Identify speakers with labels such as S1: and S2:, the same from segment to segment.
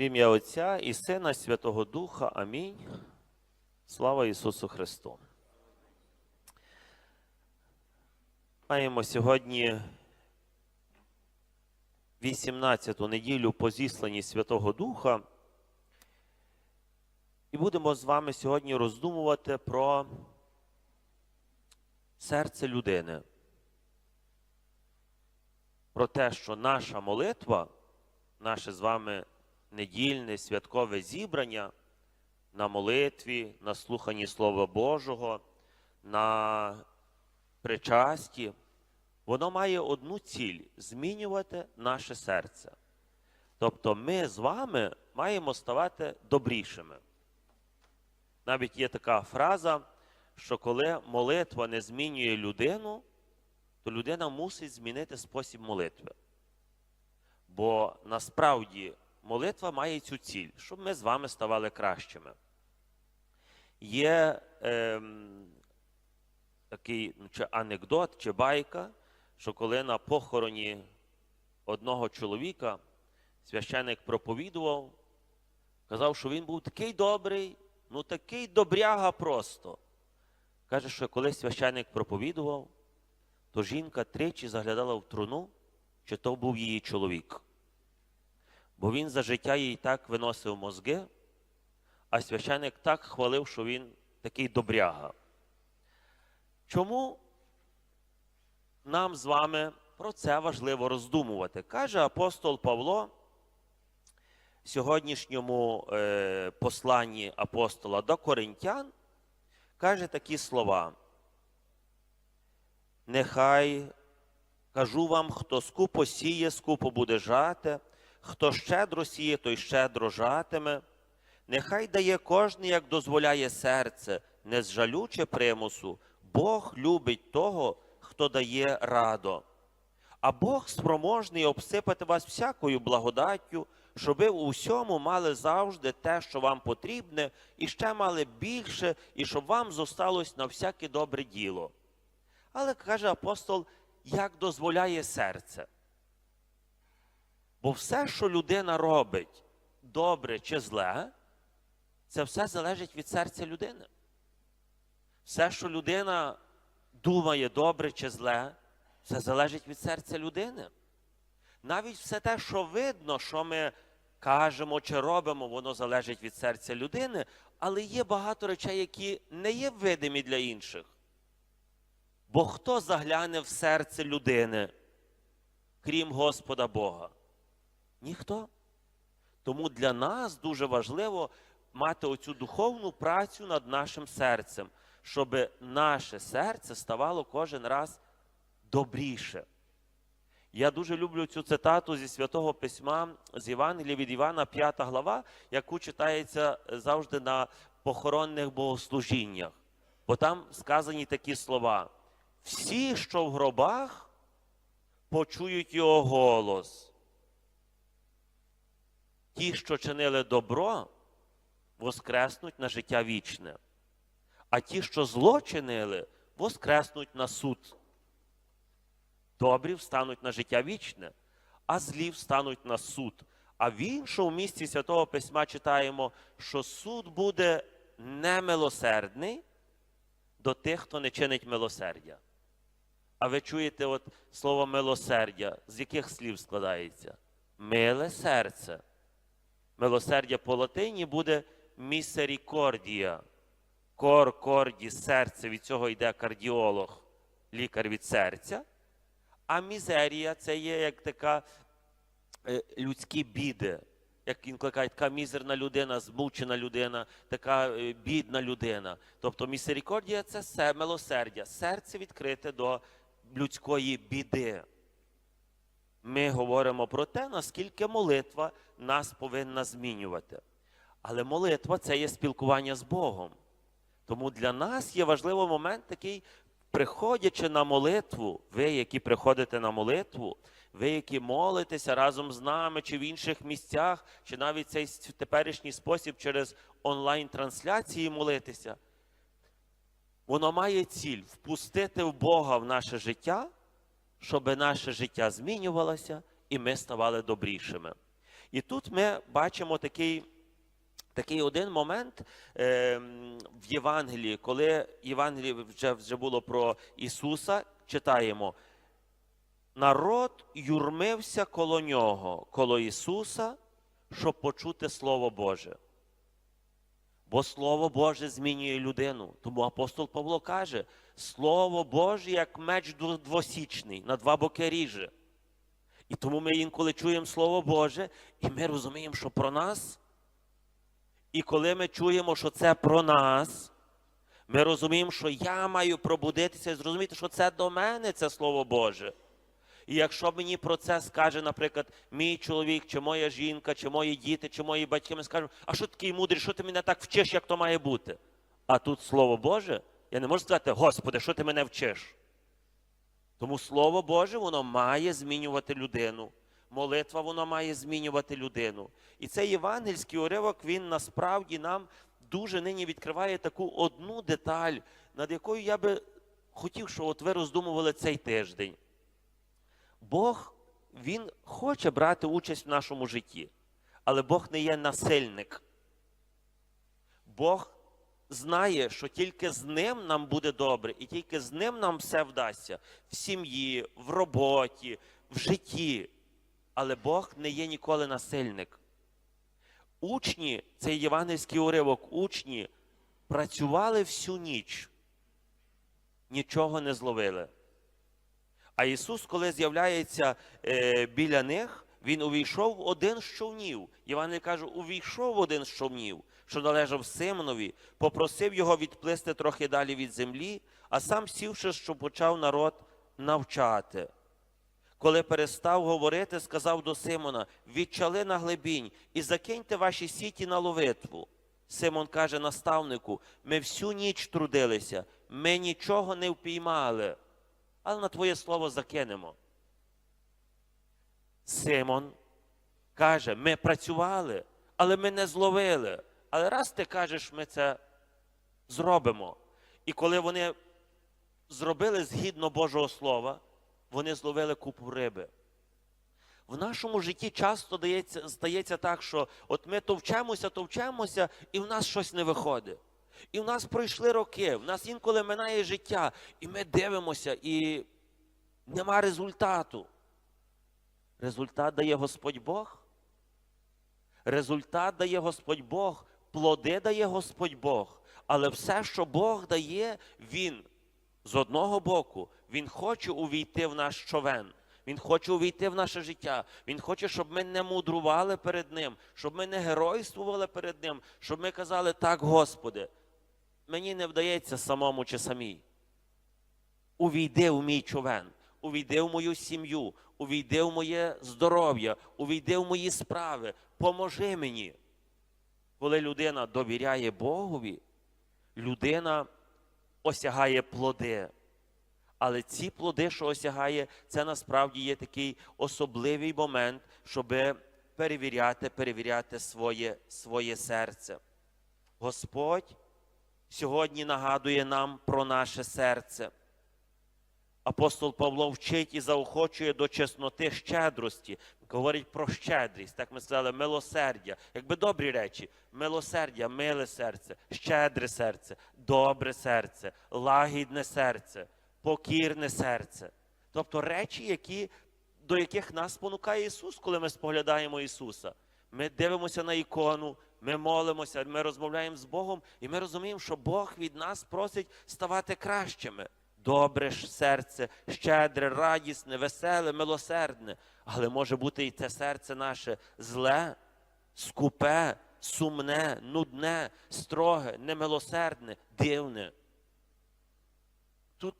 S1: В ім'я Отця і Сина Святого Духа. Амінь. Слава Ісусу Христу. Маємо сьогодні 18-ту неділю по зісланні Святого Духа. І будемо з вами сьогодні роздумувати про серце людини. Про те, що наша молитва, наше з вами недільне святкове зібрання на молитві, на слуханні Слова Божого, на причасті, воно має одну ціль змінювати наше серце. Тобто ми з вами маємо ставати добрішими. Навіть є така фраза, що коли молитва не змінює людину, то людина мусить змінити спосіб молитви. Бо насправді молитва має цю ціль, щоб ми з вами ставали кращими. Є ем, такий ну, чи анекдот чи байка, що коли на похороні одного чоловіка священик проповідував, казав, що він був такий добрий, ну такий добряга просто. Каже, що коли священик проповідував, то жінка тричі заглядала в труну, чи то був її чоловік. Бо він за життя їй так виносив мозги, а священик так хвалив, що він такий добряга. Чому нам з вами про це важливо роздумувати? Каже апостол Павло в сьогоднішньому е, посланні апостола до коринтян, каже такі слова. Нехай кажу вам, хто скупо сіє, скупо буде жати, хто щедро сіє, той щедро жатиме. Нехай дає кожен, як дозволяє серце, не з жалюче примусу. Бог любить того, хто дає радо. А Бог спроможний обсипати вас всякою благодаттю, щоб ви у всьому мали завжди те, що вам потрібне, і ще мали більше, і щоб вам зосталось на всяке добре діло. Але каже апостол, як дозволяє серце. Бо все, що людина робить, добре чи зле, це все залежить від серця людини. Все, що людина думає добре чи зле, це залежить від серця людини. Навіть все те, що видно, що ми кажемо чи робимо, воно залежить від серця людини, але є багато речей, які не є видимі для інших. Бо хто загляне в серце людини, крім Господа Бога? Ніхто. Тому для нас дуже важливо мати оцю духовну працю над нашим серцем, щоб наше серце ставало кожен раз добріше. Я дуже люблю цю цитату зі святого письма з Євангелія від Івана, 5 глава, яку читається завжди на похоронних богослужіннях. Бо там сказані такі слова: всі, що в гробах, почують його голос. Ті, що чинили добро, воскреснуть на життя вічне, а ті, що зло чинили, воскреснуть на суд. Добрі встануть на життя вічне, а злі встануть на суд. А в іншому місці Святого Письма читаємо, що суд буде немилосердний до тих, хто не чинить милосердя. А ви чуєте от слово милосердя, з яких слів складається? Миле серце. Милосердя по латині буде місерікордія. Кор, корді, серце, від цього йде кардіолог, лікар від серця. А мізерія це є як така е, людські біди. Як інколи кажуть, така мізерна людина, змучена людина, така е, бідна людина. Тобто місерікордія це все милосердя, серце відкрите до людської біди. Ми говоримо про те, наскільки молитва нас повинна змінювати. Але молитва це є спілкування з Богом. Тому для нас є важливий момент такий, приходячи на молитву, ви, які приходите на молитву, ви, які молитеся разом з нами, чи в інших місцях, чи навіть цей теперішній спосіб через онлайн-трансляції молитися, воно має ціль впустити в Бога в наше життя, щоб наше життя змінювалося і ми ставали добрішими. І тут ми бачимо такий, такий один момент е, в Євангелії, коли Євангелії вже, вже було про Ісуса, читаємо. Народ юрмився коло нього, коло Ісуса, щоб почути Слово Боже. Бо Слово Боже змінює людину. Тому апостол Павло каже: Слово Боже, як меч двосічний, на два боки ріже. І тому ми інколи чуємо Слово Боже, і ми розуміємо, що про нас. І коли ми чуємо, що це про нас, ми розуміємо, що я маю пробудитися і зрозуміти, що це до мене це Слово Боже. І якщо мені про це скаже, наприклад, мій чоловік, чи моя жінка, чи мої діти, чи мої батьки, ми скажемо, а що такий мудрий, що ти мене так вчиш, як то має бути? А тут Слово Боже, я не можу сказати, Господи, що ти мене вчиш? Тому Слово Боже, воно має змінювати людину. Молитва воно має змінювати людину. І цей євангельський уривок, він насправді нам дуже нині відкриває таку одну деталь, над якою я би хотів, щоб от ви роздумували цей тиждень. Бог Він хоче брати участь в нашому житті, але Бог не є насильник. Бог знає, що тільки з ним нам буде добре, і тільки з ним нам все вдасться в сім'ї, в роботі, в житті. Але Бог не є ніколи насильник. Учні, цей євангельський уривок, учні працювали всю ніч, нічого не зловили. А Ісус, коли з'являється е, біля них, Він увійшов в один з човнів. Євангелій каже, увійшов в один з човнів, що належав Симонові, попросив його відплисти трохи далі від землі, а сам сівши, що почав народ навчати. Коли перестав говорити, сказав до Симона: відчали на глибінь і закиньте ваші сіті на ловитву. Симон каже наставнику: ми всю ніч трудилися, ми нічого не впіймали, але на твоє слово закинемо. Симон каже: ми працювали, але ми не зловили. Але раз ти кажеш, ми це зробимо. І коли вони зробили згідно Божого Слова, вони зловили купу риби. В нашому житті часто дається, стається так, що от ми товчемося, товчемося, і в нас щось не виходить. І в нас пройшли роки, в нас інколи минає життя, і ми дивимося, і нема результату. Результат дає Господь Бог. Результат дає Господь Бог, плоди дає Господь Бог. Але все, що Бог дає, Він з одного боку, Він хоче увійти в наш човен. Він хоче увійти в наше життя. Він хоче, щоб ми не мудрували перед Ним, щоб ми не геройствували перед Ним, щоб ми казали так, Господи, мені не вдається самому чи самій. Увійди в мій човен, увійди в мою сім'ю, увійди в моє здоров'я, увійди в мої справи, поможи мені. Коли людина довіряє Богові, людина осягає плоди. Але ці плоди, що осягає, це насправді є такий особливий момент, щоб перевіряти, перевіряти своє, своє серце. Господь сьогодні нагадує нам про наше серце. Апостол Павло вчить і заохочує до чесноти щедрості, говорить про щедрість, так ми сказали, милосердя, якби добрі речі, милосердя, миле серце, щедре серце, добре серце, лагідне серце, покірне серце. Тобто речі, які, до яких нас спонукає Ісус, коли ми споглядаємо Ісуса. Ми дивимося на ікону, ми молимося, ми розмовляємо з Богом, і ми розуміємо, що Бог від нас просить ставати кращими. Добре ж серце, щедре, радісне, веселе, милосердне. Але може бути і те серце наше зле, скупе, сумне, нудне, строге, немилосердне, дивне. Тут,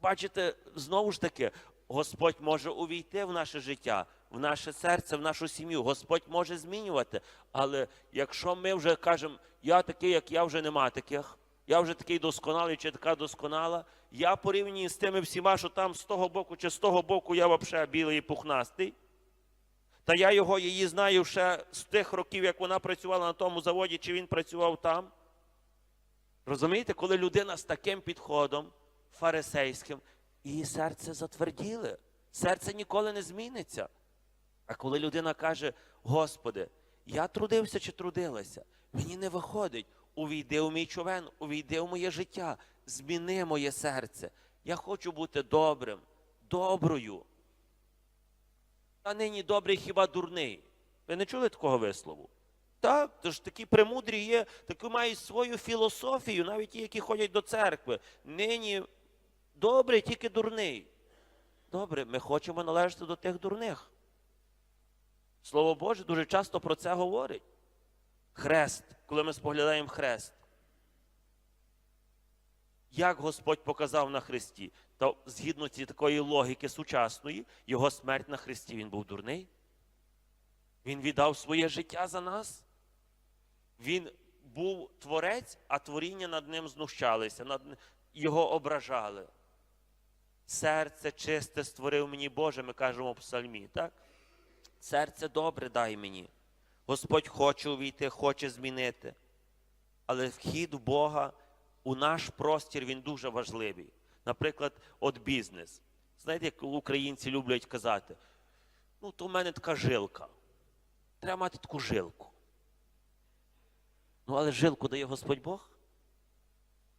S1: бачите, знову ж таки, Господь може увійти в наше життя, в наше серце, в нашу сім'ю. Господь може змінювати. Але якщо ми вже кажемо, я такий, як я вже нема таких, я вже такий досконалий чи така досконала, я порівняні з тими всіма, що там з того боку чи з того боку я взагалі білий і пухнастий. Та я його її знаю ще з тих років, як вона працювала на тому заводі, чи він працював там. Розумієте, коли людина з таким підходом фарисейським, її серце затверділе, серце ніколи не зміниться. А коли людина каже, Господи, я трудився чи трудилася, мені не виходить, увійди у мій човен, увійди у моє життя, зміни моє серце. Я хочу бути добрим, доброю. А нині добрий хіба дурний. Ви не чули такого вислову? Так, то ж такі премудрі є, такі мають свою філософію, навіть ті, які ходять до церкви. Нині добрий, тільки дурний. Добре, ми хочемо належати до тих дурних. Слово Боже дуже часто про це говорить. Хрест, коли ми споглядаємо хрест. Як Господь показав на Христі, то згідно цієї такої логіки сучасної, його смерть на Христі, він був дурний. Він віддав своє життя за нас. Він був творець, а творіння над ним знущалися, над його ображали. Серце чисте створив мені Боже, ми кажемо в псальмі, так? Серце добре дай мені. Господь хоче увійти, хоче змінити. Але вхід Бога у наш простір він дуже важливий. Наприклад, от бізнес. Знаєте, як українці люблять казати, ну, то в мене така жилка. Треба мати таку жилку. Ну, але жилку дає Господь Бог.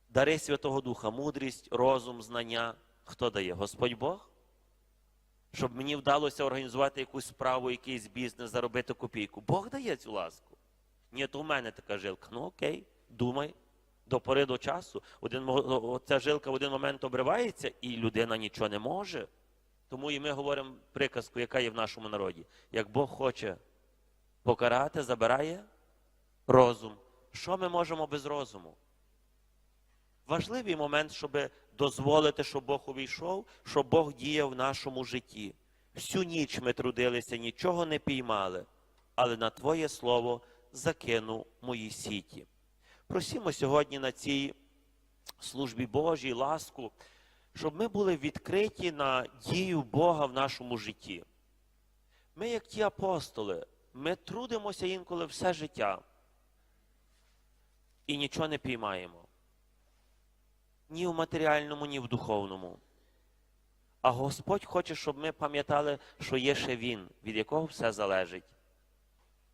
S1: Дари Святого Духа, мудрість, розум, знання. Хто дає? Господь Бог? Щоб мені вдалося організувати якусь справу, якийсь бізнес, заробити копійку. Бог дає цю ласку. Ні, то в мене така жилка. Ну окей, думай. До пори до часу. Один, ця жилка в один момент обривається, і людина нічого не може. Тому і ми говоримо приказку, яка є в нашому народі. Як Бог хоче покарати, забирає розум. Що ми можемо без розуму? Важливий момент, щоб дозволити, щоб Бог увійшов, щоб Бог діяв в нашому житті. Всю ніч ми трудилися, нічого не піймали, але на Твоє слово закинув мої сіті. Просімо сьогодні на цій службі Божій ласку, щоб ми були відкриті на дію Бога в нашому житті. Ми, як ті апостоли, ми трудимося інколи все життя і нічого не піймаємо. Ні в матеріальному, ні в духовному. А Господь хоче, щоб ми пам'ятали, що є ще Він, від якого все залежить.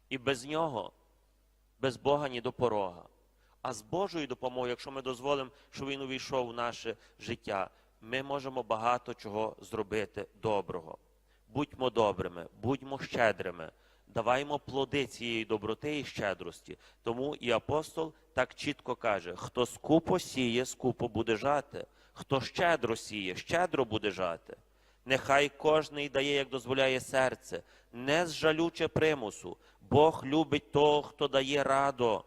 S1: І без нього, без Бога ні до порога. А з Божою допомогою, якщо ми дозволимо, щоб Він увійшов в наше життя, ми можемо багато чого зробити доброго. Будьмо добрими, будьмо щедрими, даваймо плоди цієї доброти і щедрості. Тому і апостол так чітко каже: хто скупо сіє, скупо буде жати, хто щедро сіє, щедро буде жати. Нехай кожний дає, як дозволяє серце, не з жалюче примусу. Бог любить того, хто дає радо,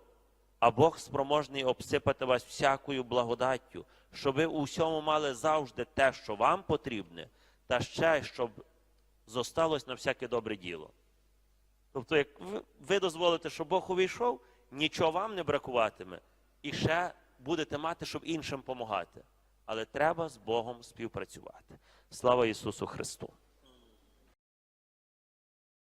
S1: а Бог спроможний обсипати вас всякою благодаттю, щоб ви у всьому мали завжди те, що вам потрібне, та ще щоб зосталось на всяке добре діло. Тобто, як ви- дозволите, щоб Бог увійшов, нічого вам не бракуватиме, і ще будете мати, щоб іншим допомагати. Але треба з Богом співпрацювати. Слава Ісусу Христу!